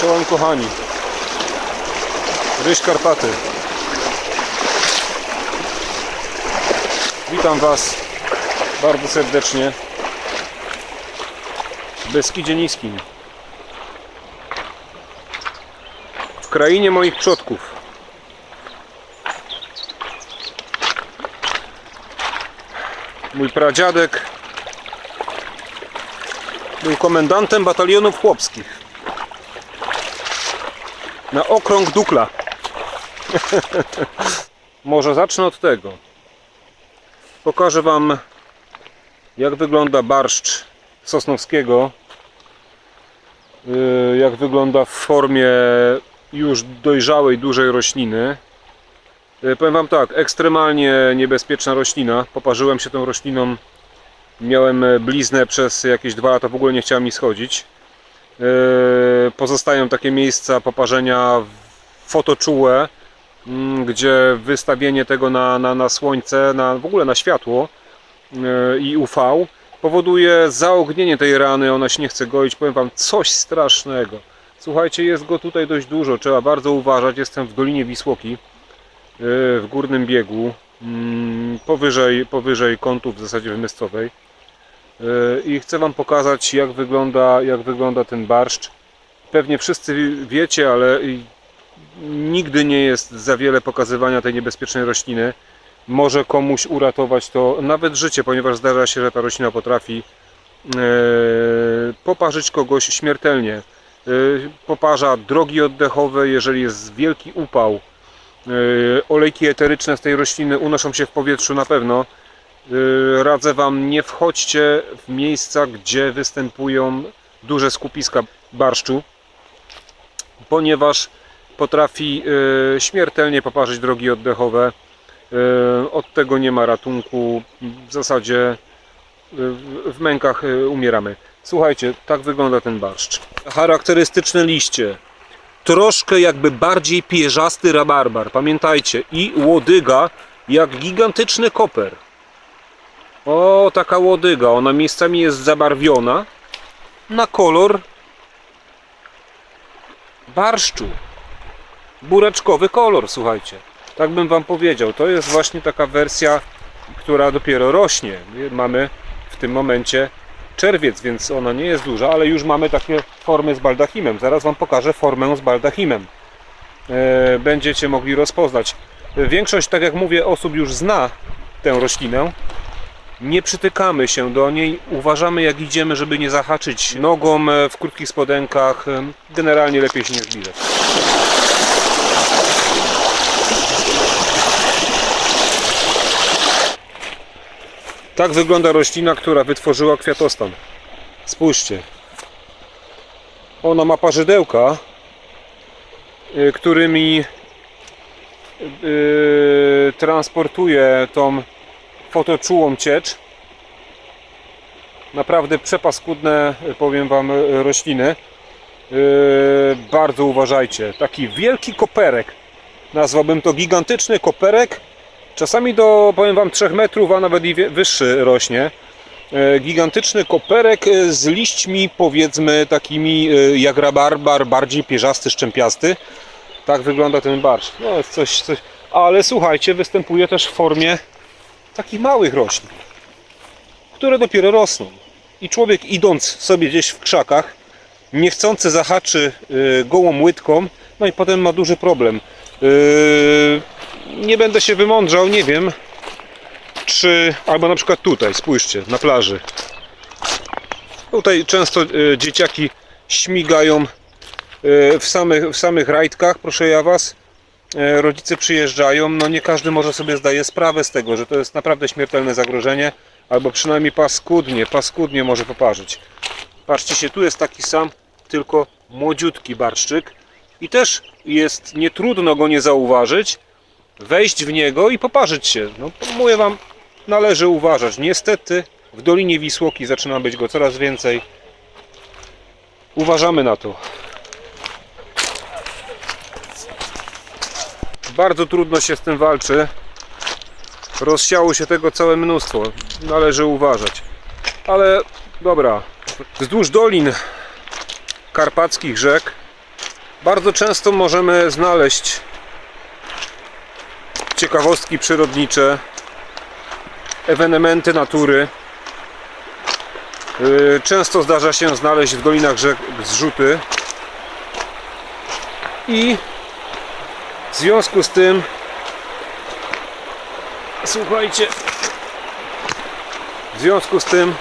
Czołem kochani. Ryś Karpaty. Witam Was bardzo serdecznie w Beskidzie Niskim. W krainie moich przodków. Mój pradziadek był komendantem batalionów chłopskich na okrąg Dukla. Może zacznę od tego. Pokażę Wam, jak wygląda barszcz sosnowskiego. Yy, Jak wygląda w formie już dojrzałej, dużej rośliny. Yy, Powiem Wam tak, ekstremalnie niebezpieczna roślina. Poparzyłem się tą rośliną. Miałem e, bliznę przez jakieś dwa lata, w ogóle nie chciała mi schodzić. Yy, Pozostają takie miejsca poparzenia fotoczułe, mm, gdzie wystawienie tego na, na, na słońce, na, w ogóle na światło yy, i UV powoduje zaognienie tej rany, ona się nie chce goić. Powiem Wam coś strasznego. Słuchajcie, jest go tutaj dość dużo, trzeba bardzo uważać. Jestem w Dolinie Wisłoki, yy, w górnym biegu, mm, powyżej, powyżej kątów w zasadzie wymyscowej. I chcę Wam pokazać, jak wygląda, jak wygląda ten barszcz. Pewnie wszyscy wiecie, ale nigdy nie jest za wiele pokazywania tej niebezpiecznej rośliny. Może komuś uratować to nawet życie, ponieważ zdarza się, że ta roślina potrafi e, poparzyć kogoś śmiertelnie. E, poparza drogi oddechowe, jeżeli jest wielki upał. E, olejki eteryczne z tej rośliny unoszą się w powietrzu na pewno. E, Radzę Wam, nie wchodźcie w miejsca, gdzie występują duże skupiska barszczu, ponieważ potrafi e, śmiertelnie poparzyć drogi oddechowe. E, Od tego nie ma ratunku. W zasadzie w- mękach umieramy. Słuchajcie, tak wygląda ten barszcz. Charakterystyczne liście. Troszkę jakby bardziej pierzasty rabarbar. Pamiętajcie, i łodyga jak gigantyczny koper. O, taka łodyga. Ona miejscami jest zabarwiona na kolor barszczu. Buraczkowy kolor, słuchajcie. Tak bym Wam powiedział. To jest właśnie taka wersja, która dopiero rośnie. Mamy w tym momencie czerwiec, więc ona nie jest duża, ale już mamy takie formy z baldachimem. Zaraz Wam pokażę formę z baldachimem. E, Będziecie mogli rozpoznać. Większość, tak jak mówię, osób już zna tę roślinę. Nie przytykamy się do niej, uważamy jak idziemy, żeby nie zahaczyć nogą e, w krótkich spodenkach. E, Generalnie lepiej się nie zbliżać. Tak wygląda roślina, która wytworzyła kwiatostan. Spójrzcie. Ona ma parzydełka, y, którymi transportuje tą fotoczułą ciecz. Naprawdę przepaskudne, powiem Wam, rośliny. Y, Bardzo uważajcie. Taki wielki koperek. Nazwałbym to gigantyczny koperek Czasami do, powiem Wam, 3 metrów, a nawet i wyższy rośnie. E, Gigantyczny koperek e, z liśćmi, powiedzmy, takimi e, jak rabarbar, bardziej pierzasty, szczępiasty. Tak wygląda ten barszcz. No coś, coś. Ale słuchajcie, występuje też w formie takich małych roślin, które dopiero rosną. I człowiek idąc sobie gdzieś w krzakach, niechcący zahaczy e, gołą łydką, no i potem ma duży problem. E, nie będę się wymądrzał, nie wiem, czy, albo na przykład tutaj, spójrzcie, na plaży. Tutaj często e, dzieciaki śmigają w samych, w samych rajtkach, proszę ja Was. E, rodzice przyjeżdżają, no nie każdy może sobie zdaje sprawę z tego, że to jest naprawdę śmiertelne zagrożenie, albo przynajmniej paskudnie, paskudnie może poparzyć. Patrzcie się, tu jest taki sam, tylko młodziutki barszczyk i też jest, nie trudno go nie zauważyć, wejść w niego i poparzyć się. No, mówię Wam, należy uważać. Niestety w Dolinie Wisłoki zaczyna być go coraz więcej. Uważamy na to. Bardzo trudno się z tym walczy. Rozsiało się tego całe mnóstwo. Należy uważać. Ale dobra, wzdłuż dolin karpackich rzek Bardzo często możemy znaleźć ciekawostki przyrodnicze, ewenementy natury. Yy, Często zdarza się znaleźć w dolinach rzek zrzuty i w związku z tym słuchajcie w związku z tym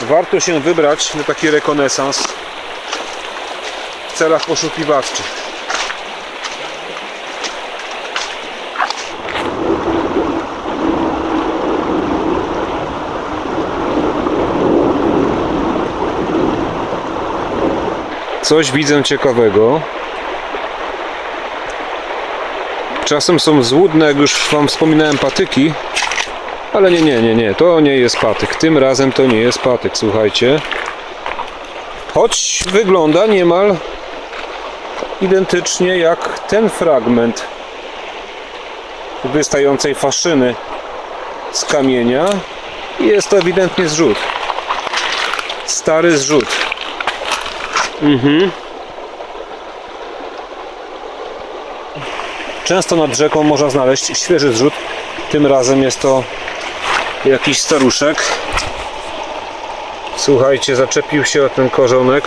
warto się wybrać na taki rekonesans w celach poszukiwawczych. Coś widzę ciekawego. Czasem są złudne, jak już Wam wspominałem, patyki. Ale nie, nie, nie, nie, to nie jest patyk. Tym razem to nie jest patyk, słuchajcie. Choć wygląda niemal identycznie jak ten fragment wystającej faszyny z kamienia. Jest to ewidentnie zrzut. Stary zrzut. Mhm. Często nad rzeką można znaleźć świeży zrzut. Tym razem jest to jakiś staruszek. Słuchajcie, zaczepił się o ten korzonek.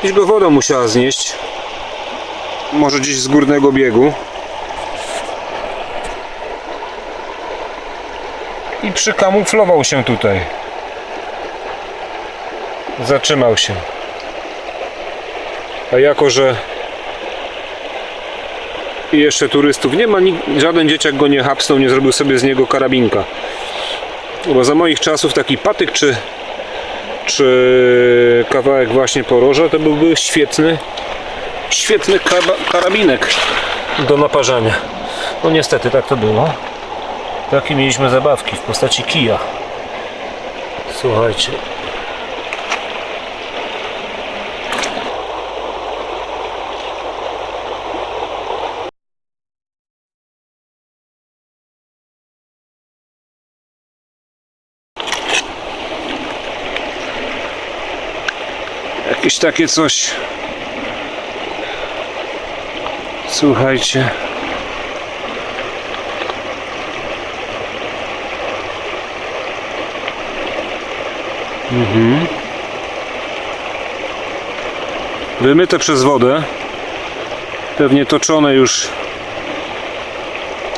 Gdzieś go woda musiała znieść. Może gdzieś z górnego biegu. I przykamuflował się tutaj. Zatrzymał się. A jako, że i jeszcze turystów nie ma, żaden dzieciak go nie hapsnął, nie zrobił sobie z niego karabinka. Bo za moich czasów taki patyk czy, czy kawałek właśnie poroża to byłby świetny, świetny karabinek do naparzania. No niestety tak to było. Takie mieliśmy zabawki w postaci kija. Słuchajcie. Jakieś takie coś. Słuchajcie. Mhm. Wymyte przez wodę. Pewnie toczone już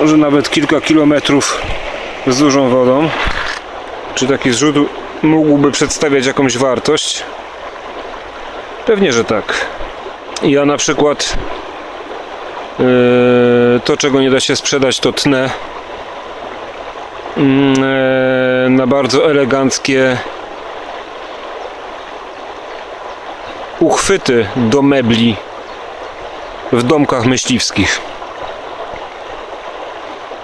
może nawet kilka kilometrów z dużą wodą. Czy taki zrzut mógłby przedstawiać jakąś wartość? Pewnie, że tak. Ja na przykład yy, to, czego nie da się sprzedać, to tnę yy, na bardzo eleganckie uchwyty do mebli w domkach myśliwskich.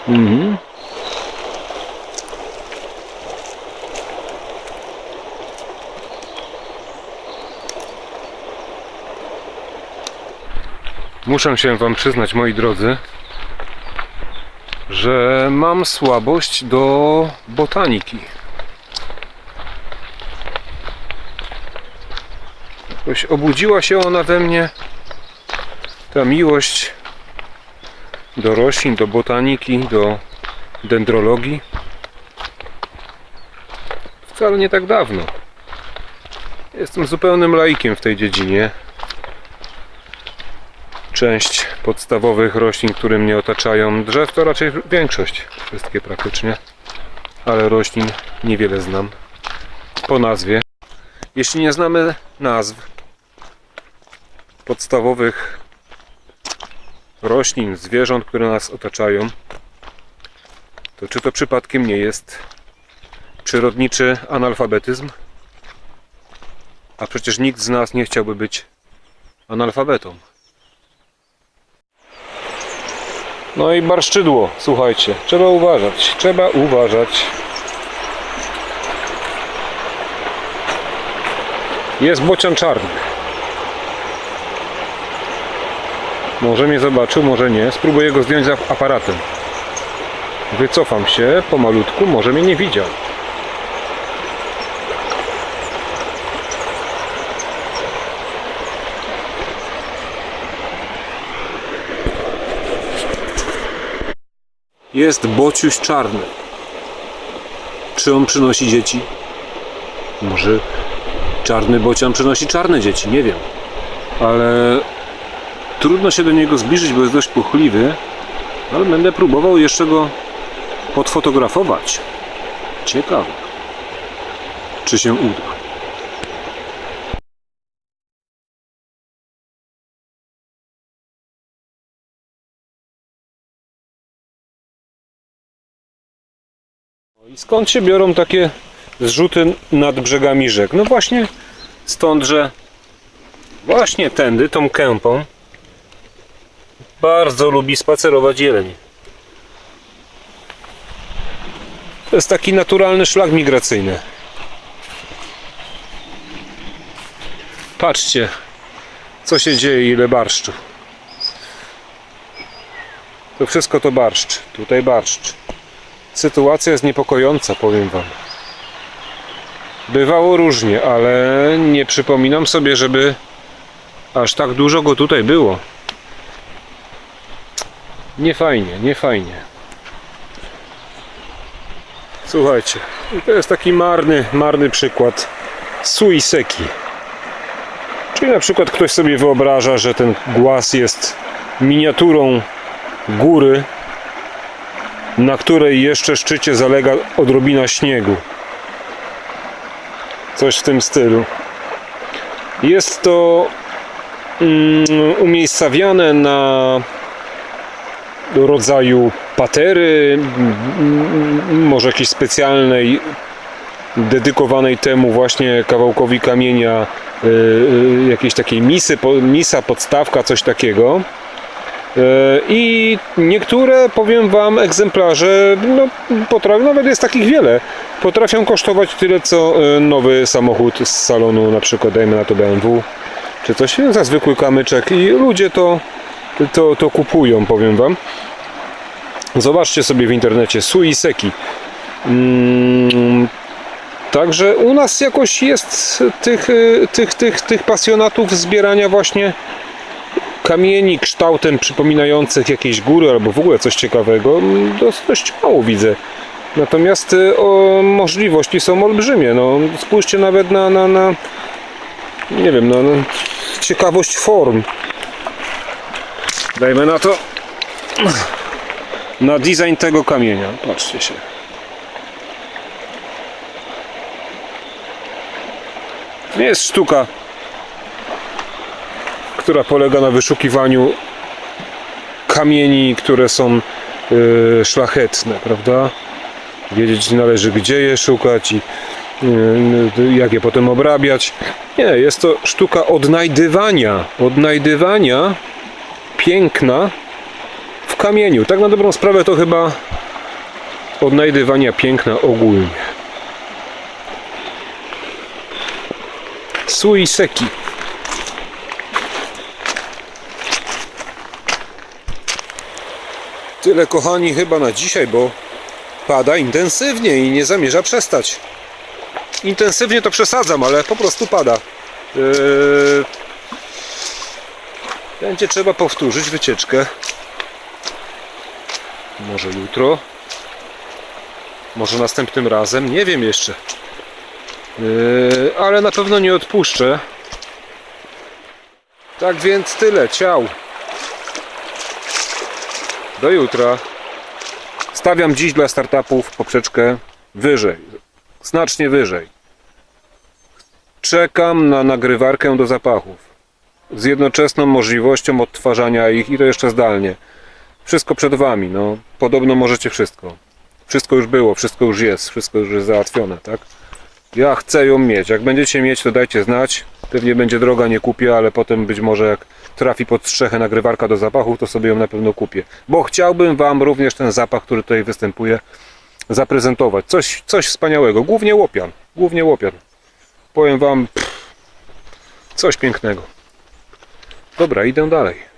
Mhm. Muszę się Wam przyznać, moi drodzy, że mam słabość do botaniki. Jakoś obudziła się ona we mnie, ta miłość do roślin, do botaniki, do dendrologii. Wcale nie tak dawno. Jestem zupełnym laikiem w tej dziedzinie część podstawowych roślin, które mnie otaczają. Drzew to raczej większość, wszystkie praktycznie, ale roślin niewiele znam po nazwie. Jeśli nie znamy nazw podstawowych roślin, zwierząt, które nas otaczają, to czy to przypadkiem nie jest przyrodniczy analfabetyzm? A przecież nikt z nas nie chciałby być analfabetą. No i barszczydło, słuchajcie, trzeba uważać, trzeba uważać. Jest bocian czarny. Może mnie zobaczył, może nie. Spróbuję go zdjąć za aparatem. Wycofam się pomalutku, może mnie nie widział. Jest bociuś czarny. Czy on przynosi dzieci? Może czarny bocian przynosi czarne dzieci, nie wiem. Ale trudno się do niego zbliżyć, bo jest dość puchliwy. Ale będę próbował jeszcze go podfotografować. Ciekawe. Czy się uda. Skąd się biorą takie zrzuty nad brzegami rzek? No właśnie stąd, że właśnie tędy, tą kępą, bardzo lubi spacerować jeleń. To jest taki naturalny szlak migracyjny. Patrzcie, co się dzieje, ile barszczu. To wszystko to barszcz. Tutaj barszcz. Sytuacja jest niepokojąca, powiem Wam. Bywało różnie, ale nie przypominam sobie, żeby aż tak dużo go tutaj było. Nie fajnie, nie fajnie. Słuchajcie, to jest taki marny, marny przykład suiseki. Czyli na przykład ktoś sobie wyobraża, że ten głaz jest miniaturą góry, na której jeszcze szczycie zalega odrobina śniegu. Coś w tym stylu. Jest to mm, umiejscawiane na rodzaju patery, mm, może jakiejś specjalnej, dedykowanej temu właśnie kawałkowi kamienia, y, y, jakiejś takiej misy, misa, podstawka, coś takiego. E, I niektóre, powiem Wam, egzemplarze, no, potrafią, nawet jest takich wiele, potrafią kosztować tyle, co e, nowy samochód z salonu, na przykład dajmy na to BMW, czy coś, za zwykły kamyczek i ludzie to, to, to kupują, powiem Wam. Zobaczcie sobie w internecie Suiseki. Mm, Także u nas jakoś jest tych, e, tych, tych, tych pasjonatów zbierania właśnie kamieni kształtem przypominających jakieś góry albo w ogóle coś ciekawego mm, dość mało widzę. Natomiast y, o, możliwości są olbrzymie. No, spójrzcie nawet na, na, na nie wiem, no, ciekawość form. Dajmy na to na design tego kamienia. Patrzcie się. Nie jest sztuka która polega na wyszukiwaniu kamieni, które są y, szlachetne, prawda? Wiedzieć należy, gdzie je szukać i y, jak je potem obrabiać. Nie, jest to sztuka odnajdywania, odnajdywania piękna w kamieniu. Tak na dobrą sprawę to chyba odnajdywania piękna ogólnie. Suiseki. Tyle kochani chyba na dzisiaj, bo pada intensywnie i nie zamierza przestać. Intensywnie to przesadzam, ale po prostu pada. Yy... Będzie trzeba powtórzyć wycieczkę. Może jutro. Może następnym razem. Nie wiem jeszcze. Yy... Ale na pewno nie odpuszczę. Tak więc tyle. Ciao. Do jutra. Stawiam dziś dla startupów poprzeczkę wyżej. Znacznie wyżej. Czekam na nagrywarkę do zapachów. Z jednoczesną możliwością odtwarzania ich i to jeszcze zdalnie. Wszystko przed Wami. No, podobno możecie wszystko. Wszystko już było, wszystko już jest, wszystko już jest załatwione, tak? Ja chcę ją mieć. Jak będziecie mieć, to dajcie znać. Pewnie będzie droga, nie kupię, ale potem być może jak trafi pod strzechę nagrywarka do zapachów, to sobie ją na pewno kupię. Bo chciałbym Wam również ten zapach, który tutaj występuje, zaprezentować. Coś, coś wspaniałego. Głównie łopian. Głównie łopian. Powiem Wam, pff, coś pięknego. Dobra, idę dalej.